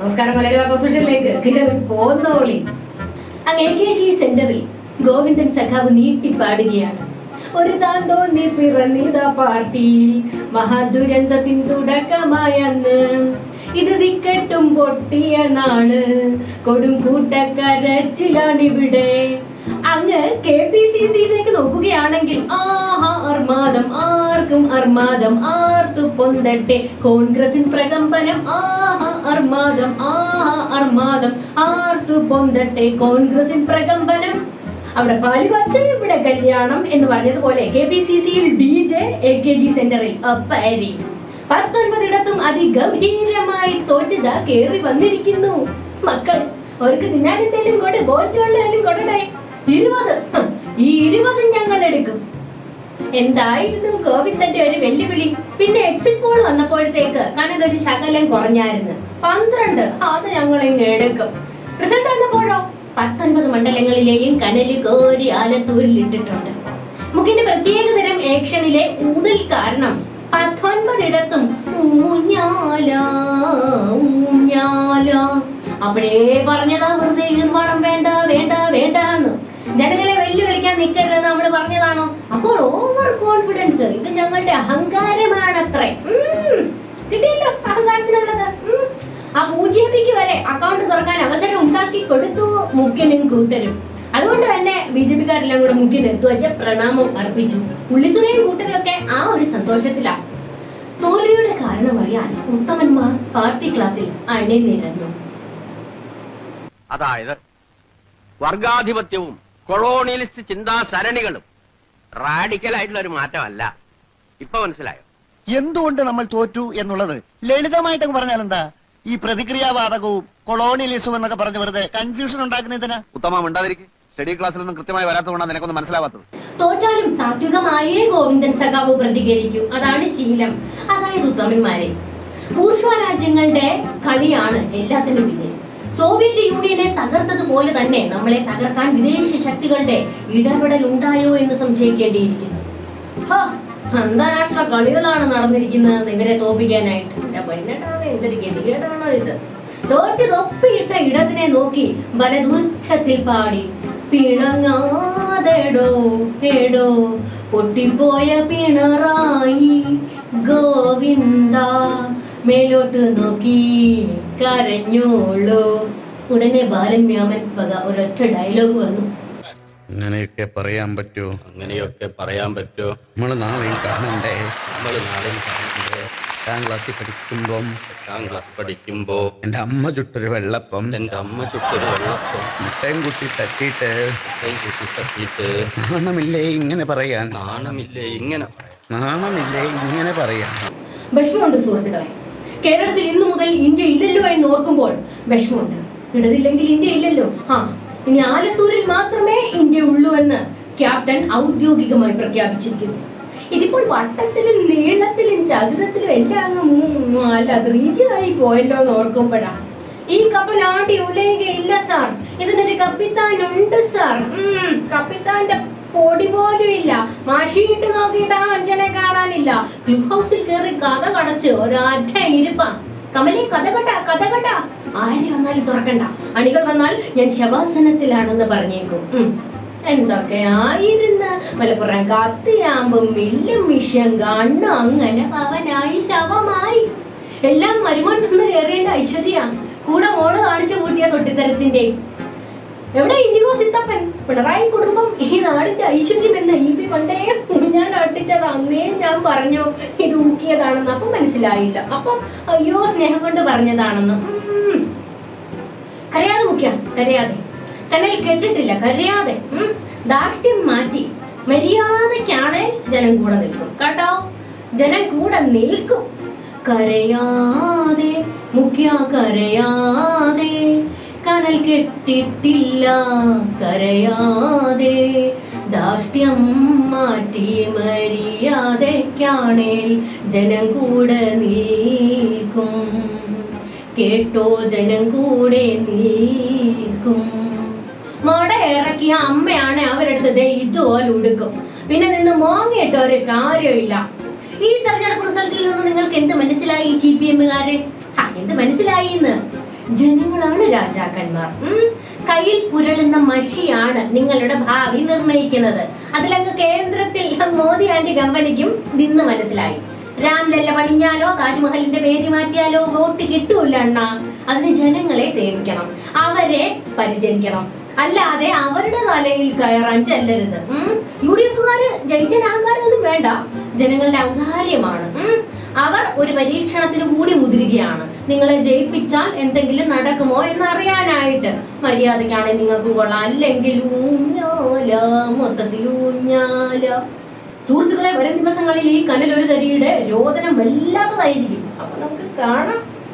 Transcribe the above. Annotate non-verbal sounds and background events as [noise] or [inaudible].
നമസ്കാരം മലയാളി വാർത്താ സ്പെഷ്യലിലേക്ക്. കയറി പോന്നോളി. അങ്ങ് എ സെന്ററിൽ ഗോവിന്ദൻ സഖാവ് നീട്ടിപ്പാടുകയാണ്. ഒരു തോന്നി പിറന്നിത പാർട്ടി മഹാദുരന്തത്തിൻ തുടക്കമായന്ന് ഇത് ദിക്കെട്ടും പൊട്ടിയ നാൾ. കൊടും കൂട്ടക്കരച്ചിലാണിവിടെ അങ്ങ് കെ പി സി സിയിലേക്ക് നോക്കുകയാണെങ്കിൽ ആഹാ അർമാദം ആർക്കും അർമാദം ആർത്തു പൊന്തട്ടെ. കോൺഗ്രസിൻ പ്രകമ്പനം ആഹാ അർമാദം ആഹാ അർമാദം ആർത്തു പൊന്തട്ടെ. കോൺഗ്രസിൻ പ്രകമ്പനം. അവിടെ പാലുവച്ച ഇവിടെ കല്യാണം എന്ന് പറഞ്ഞതുപോലെ കെ പി സി സിയിൽ D J A K G സെന്ററിൽ അപ്പരി. പത്തൊൻപതിടത്തും അതിഗംഭീരമായി തോറ്റത് കേറി വന്നിരിക്കുന്നു. മക്കൾ അവർക്ക് തിന്നാനെന്തേലും കൊണ്ട് ഗോൾച്ചോണ്ടായാലും കൊണ്ടേ ഇരുപത്. ഈ ഇരുപത് ഞങ്ങൾ എടുക്കും. എന്തായിരുന്നു കോവിഡിന്റെ ഒരു വെല്ലുവിളി? പിന്നെ എക്സിറ്റ് പോൾ വന്നപ്പോഴത്തേക്ക് കനത് ഒരു ശകലം കുറഞ്ഞായിരുന്നു. പന്ത്രണ്ട്. അത് ഞങ്ങൾ ഇങ്ങ് എടുക്കും. റിസൾട്ട് വന്നപ്പോഴോ? പത്തൊൻപത് മണ്ഡലങ്ങളിലെയും കനൽ കോരി ആലത്തൂരിൽ ഇട്ടിട്ടുണ്ട് മുഖിന്റെ പ്രത്യേക തരം ഏക്ഷനിലെ ഊതൽ കാരണം പത്തൊൻപതിടത്തും ഊഞ്ഞാല ഊഞ്ഞാല. അപ്പോഴേ പറഞ്ഞതാ വെറുതെ നിർമ്മാണം വേണ്ട വേണ്ട വേണ്ട എന്ന് ജനങ്ങളെ വെല്ലുവിളിക്കാൻ നിൽക്കരുതെന്ന് നമ്മൾ പറഞ്ഞതാണോ അപ്പോൾ ഓവർ കോൺഫിഡൻസ് ഇത് ഞങ്ങളുടെ അഹങ്കാരമാണത്രേ. കിട്ടിയല്ലോ അഹങ്കാരത്തിനുള്ളത്. ആ പൂജ്യപ്പിക്ക് വരെ അക്കൗണ്ട് തുറക്കാൻ അവസരം ഉണ്ടാക്കി കൊടുത്തു മുഖ്യനും കൂട്ടരും. അതുകൊണ്ട് തന്നെ ബി ജെ പിക്കാരെല്ലാം കൂടെ മുഖ്യന് ധ്വജ പ്രണാമം അർപ്പിച്ചു. ഉള്ളിസുരയും കൂട്ടരൊക്കെ ആ ഒരു സന്തോഷത്തിലാണ് തോൽവിയുടെ കാരണം അറിയാൻ ഉത്തമന്മാർ പാർട്ടി ക്ലാസ്സിൽ അണിനിരന്നു. അതായത് വർഗാധിപത്യവും കൊളോണിയലിസ്റ്റ് ചിന്താ സരണികളും റാഡിക്കൽ ആയിട്ടുള്ള ഒരു മാറ്റമല്ല. ഇപ്പൊ മനസ്സിലായോ? എന്തുകൊണ്ട് നമ്മൾ തോറ്റു എന്നുള്ളത്? ലളിതമായിട്ടൊക്കെ പറഞ്ഞാൽ എന്താ? ഈ പ്രതിക്രിയാവാദകവും കൊളോണിയലിസവും എന്നൊക്കെ പറഞ്ഞ് വെറുതെ കൺഫ്യൂഷൻ ഉണ്ടാക്കുന്നതിനാ ഉത്തമം ഉണ്ടാതിരിക്കും സ്റ്റഡി ക്ലാസ്സിൽ നിന്നും കൃത്യമായി വരാത്തതുകൊണ്ടാണ് നിനക്കൊന്നും മനസ്സിലാവാത്തത്. തോറ്റാലും താത്വികമായേ ഗോവിന്ദൻ സഖാവ് പ്രതികരിക്കൂ. അതാണ് ശീലം. അതായത് ഉത്തമന്മാരെ. പൂർഷ്വ രാജ്യങ്ങളുടെ കളിയാണ് എല്ലാത്തിനും പിന്നിൽ. സോവിയറ്റ് യൂണിയനെ തകർത്തതുപോലെ തന്നെ നമ്മളെ തകർക്കാൻ വിദേശ ശക്തികളുടെ ഇടപെടൽ ഉണ്ടായോ എന്ന് സംശയിക്കേണ്ടിയിരിക്കുന്നു. അന്താരാഷ്ട്ര കളികളാണ് നടന്നിരിക്കുന്നത് ഇവരെ തോപ്പിക്കാനായിട്ട്. എന്റെ പൊന്നട്ടാണ് എന്തൊരു ഗതികേടാണോ ഇത്? തോറ്റ് തൊപ്പിയിട്ട ഇടത്തിനെ നോക്കി വലതുച്ഛത്തിൽ പാടി. പിണങ്ങാതെടോ എടോ പൊട്ടിപ്പോയ പിണറായി ഗോവിന്ദ മേലോട്ട് നോക്കി കരഞ്ഞോളൂ. ഉടനെ ബാലൻ വ്യാമൻ പക ഒരൊറ്റ ഡയലോഗ് വന്നു. അങ്ങനെയൊക്കെ പറയാൻ പറ്റുമോ അങ്ങനെയൊക്കെ പറയാൻ പറ്റുമോ നമ്മൾ നാളെയും കാണണ്ടേ? നമ്മൾ നാളെയും കാണണ്ടേ? എട്ടാം ക്ലാസ്സിൽ പഠിക്കുമ്പോൾ എട്ടാം ക്ലാസ് പഠിക്കുമ്പോൾ എന്റെ അമ്മ ചുട്ടൊരു വെള്ളപ്പം. എന്റെ അമ്മ ചുട്ടൊരു വെള്ളപ്പം. മുട്ടയും കുട്ടി തട്ടിയിട്ട് മുട്ടയും കുട്ടി തട്ടിയിട്ട് നാണമില്ലേ ഇങ്ങനെ പറയാൻ? നാണമില്ലേ ഇങ്ങനെ നാണമില്ലേ ഇങ്ങനെ പറയാൻ? വിഷമമുണ്ട് സുഹൃത്തുക്കളെ. കേരളത്തിൽ ഇന്നു മുതൽ ഇന്ത്യ ഇല്ലല്ലോ എന്ന് ഓർക്കുമ്പോൾ വിഷമമുണ്ട്. ഇടതില്ലെങ്കിൽ ഇന്ത്യ ഇല്ലല്ലോ. ആ ഇനി ആലത്തൂരിൽ മാത്രമേ ഇന്ത്യ ഉള്ളൂ എന്ന് ക്യാപ്റ്റൻ ഔദ്യോഗികമായി പ്രഖ്യാപിച്ചിരിക്കുന്നു. ഇതിപ്പോൾ വട്ടത്തിലും നീളത്തിലും ചതുരത്തിലും എല്ലാം അങ്ങ് അല്ല അത് റീജിയായി പോയല്ലോ എന്ന് ഓർക്കുമ്പോഴാ ഈ കപ്പൽ ആടി ഉലയുകയില്ല സാർ. ഇതിനൊരു കപ്പിത്താൻ ഉണ്ട് സാർ കപ്പിത്താന്റെ പൊടി പോലും ഇല്ല. മഷിയിട്ട് നോക്കിയിട്ട് ആ അഞ്ചനെ കാണാനില്ല. ക്ലിഫ് ഹൗസിൽ കയറി കഥ കടച്ച് ഒരൊറ്റ ഇരിപ്പ. കമലി കഥ കട്ട കഥ കട്ട. ആര് വന്നാലും തുറക്കണ്ട. അണികൾ വന്നാൽ ഞാൻ ശവാസനത്തിലാണെന്ന് പറഞ്ഞേക്കും. എന്തൊക്കെ എന്തൊക്കെയായിരുന്ന? മലപ്പുറം കത്തിയാമ്പും വില്ലും വിഷം കണ്ണു അങ്ങനെ പവനായി ശവമായി. എല്ലാം മരുമോൻ നിന്ന് കയറിയേണ്ട ഐശ്വര്യ. കൂടെ മോൾ കാണിച്ചു കൂട്ടിയ തൊട്ടിത്തരത്തിന്റെ എവിടെ ഇൻഡിഗോ സിത്തപ്പൻ? പിണറായി കുടുംബം ഈ നാടിന്റെ ഐശ്വര്യം എന്ന് ഈ പി പണ്ടേ ഞാൻ ഒട്ടിച്ചത് അന്നേ ഞാൻ പറഞ്ഞു. ഇത് ഊക്കിയതാണെന്ന് അപ്പം മനസ്സിലായില്ല. അപ്പം അയ്യോ സ്നേഹം കൊണ്ട് പറഞ്ഞതാണെന്ന്. കരയാതെ ഊക്കിയ കരയാതെ. കനൽ കെട്ടിട്ടില്ല കരയാതെ. ഉം. ധാർഷ്ട്യം മാറ്റി മര്യാദക്കാണ് ജനം കൂടെ നിൽക്കും. കേട്ടോ? ജനം കൂടെ നിൽക്കും. കരയാതെ മുഖ്യ കരയാതെ. കനൽ കെട്ടിട്ടില്ല കരയാതെ. ദാഷ്ട്യം മാറ്റി മര്യാദയ്ക്കാണേൽ ജനം കൂടെ നീക്കും കേട്ടോ ജനം കൂടെ നിൽക്കും. മട ഇറക്കിയ അമ്മയാണ് അവരെടുത്തത് ഇതുപോലെ ഉടുക്കും. പിന്നെ നിന്ന് മോങ്ങിയിട്ട് ഒരു കാര്യമില്ല. ഈ തെരഞ്ഞെടുപ്പ് റിസൾട്ടിൽ നിന്ന് നിങ്ങൾക്ക് എന്ത് മനസ്സിലായി ജി പി എമ്മുകാരെ എന്ത് മനസ്സിലായി എന്ന് ജനങ്ങളാണ് രാജാക്കന്മാർ. കയ്യിൽ പുരളുന്ന മഷിയാണ് നിങ്ങളുടെ ഭാവി നിർണയിക്കുന്നത്. അതിലങ്ങ് കേന്ദ്രത്തിൽ [laughs] മോദി ആന്റി കമ്പനിക്കും നിന്ന് മനസ്സിലായി. രാംലല്ല പണിഞ്ഞാലോ താജ്മഹലിന്റെ പേര് മാറ്റിയാലോ വോട്ട് കിട്ടൂല്ല അണ്ണ. അതിന് ജനങ്ങളെ സേവിക്കണം. അവരെ പരിചരിക്കണം. അല്ലാതെ അവരുടെ തലയിൽ കയറാൻ ചെല്ലരുത്. യു ഡി എഫുകാര് ജയിച്ചതിന് അഹങ്കാരം ഒന്നും വേണ്ട. ജനങ്ങളുടെ ഔദാര്യമാണ്. അവർ ഒരു പരീക്ഷണത്തിന് കൂടി മുതിരുകയാണ്. നിങ്ങളെ ജയിപ്പിച്ചാൽ എന്തെങ്കിലും നടക്കുമോ എന്നറിയാനായിട്ട്. മര്യാദയ്ക്കാണ് നിങ്ങൾക്ക് കൊള്ളാം. അല്ലെങ്കിൽ ഊഞ്ഞാല മൊത്തത്തിൽ ഊഞ്ഞാല. സുഹൃത്തുക്കളെ വരും ദിവസങ്ങളിൽ ഈ കനലൊരു തരിയുടെ രോദനം വല്ലാത്തതായിരിക്കും. അപ്പൊ നമുക്ക് കാണാം.